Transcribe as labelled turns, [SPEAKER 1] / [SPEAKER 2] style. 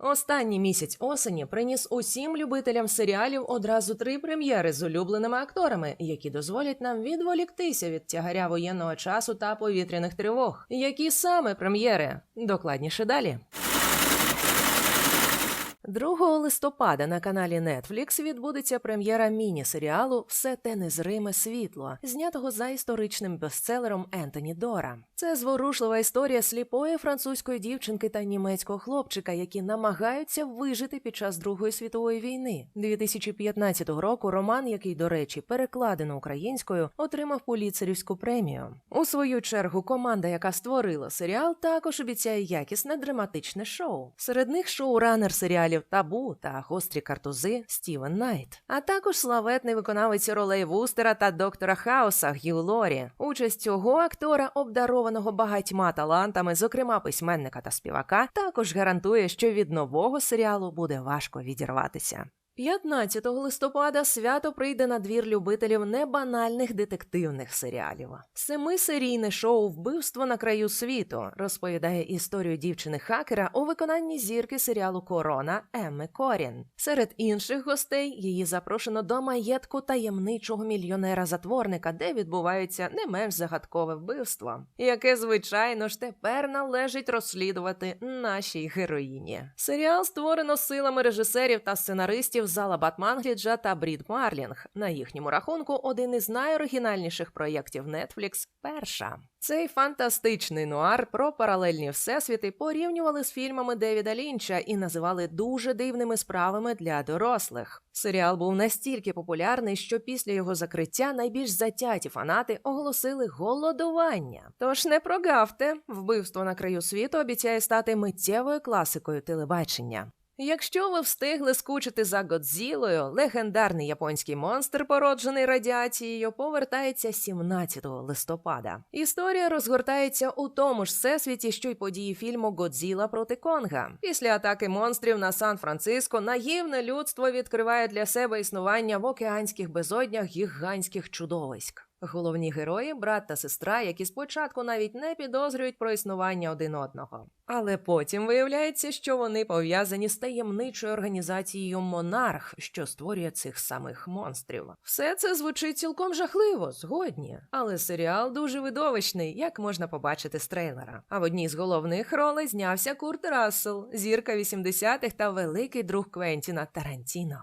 [SPEAKER 1] Останній місяць осені приніс усім любителям серіалів одразу три прем'єри з улюбленими акторами, які дозволять нам відволіктися від тягаря воєнного часу та повітряних тривог. Які саме прем'єри? Докладніше далі. 2 листопада на каналі Netflix відбудеться прем'єра міні-серіалу Все те незриме світло, знятого за історичним бестселером Ентоні Дора. Це зворушлива історія сліпої французької дівчинки та німецького хлопчика, які намагаються вижити під час Другої світової війни. 2015 року роман, який, до речі, перекладено українською, отримав поліцерівську премію. У свою чергу команда, яка створила серіал, також обіцяє якісне драматичне шоу. Серед них шоуранер серіалів Табу та Гострі картузи Стівен Найт, а також славетний виконавець ролей Вустера та доктора Хауса Гіл Лорі. Участь цього актора, обдарованого багатьма талантами, зокрема письменника та співака, також гарантує, що від нового серіалу буде важко відірватися. 15 листопада свято прийде на двір любителів небанальних детективних серіалів. Семисерійне шоу Вбивство на краю світу розповідає історію дівчини-хакера у виконанні зірки серіалу Корона Емми Корін. Серед інших гостей її запрошено до маєтку таємничого мільйонера-затворника, де відбувається не менш загадкове вбивство, яке, звичайно ж, тепер належить розслідувати нашій героїні. Серіал створено силами режисерів та сценаристів Зала Батмангріджа та Брід Марлінг. На їхньому рахунку один із найоригінальніших проєктів Netflix перша. Цей фантастичний нуар про паралельні всесвіти порівнювали з фільмами Девіда Лінча і називали дуже дивними справами для дорослих. Серіал був настільки популярний, що після його закриття найбільш затяті фанати оголосили голодування. Тож не прогавте, вбивство на краю світу обіцяє стати миттєвою класикою телебачення. Якщо ви встигли скучити за Годзілою, легендарний японський монстр, породжений радіацією, повертається 17 листопада. Історія розгортається у тому ж всесвіті, що й події фільму Годзіла проти Конга. Після атаки монстрів на Сан-Франциско наївне людство відкриває для себе існування в океанських безоднях гігантських чудовиськ. Головні герої, брат та сестра, які спочатку навіть не підозрюють про існування один одного. Але потім виявляється, що вони пов'язані з таємничою організацією Монарх, що створює цих самих монстрів. Все це звучить цілком жахливо, згодні. Але серіал дуже видовищний, як можна побачити з трейлера. А в одній з головних ролей знявся Курт Рассел, зірка 80-х та великий друг Квентіна Тарантіно.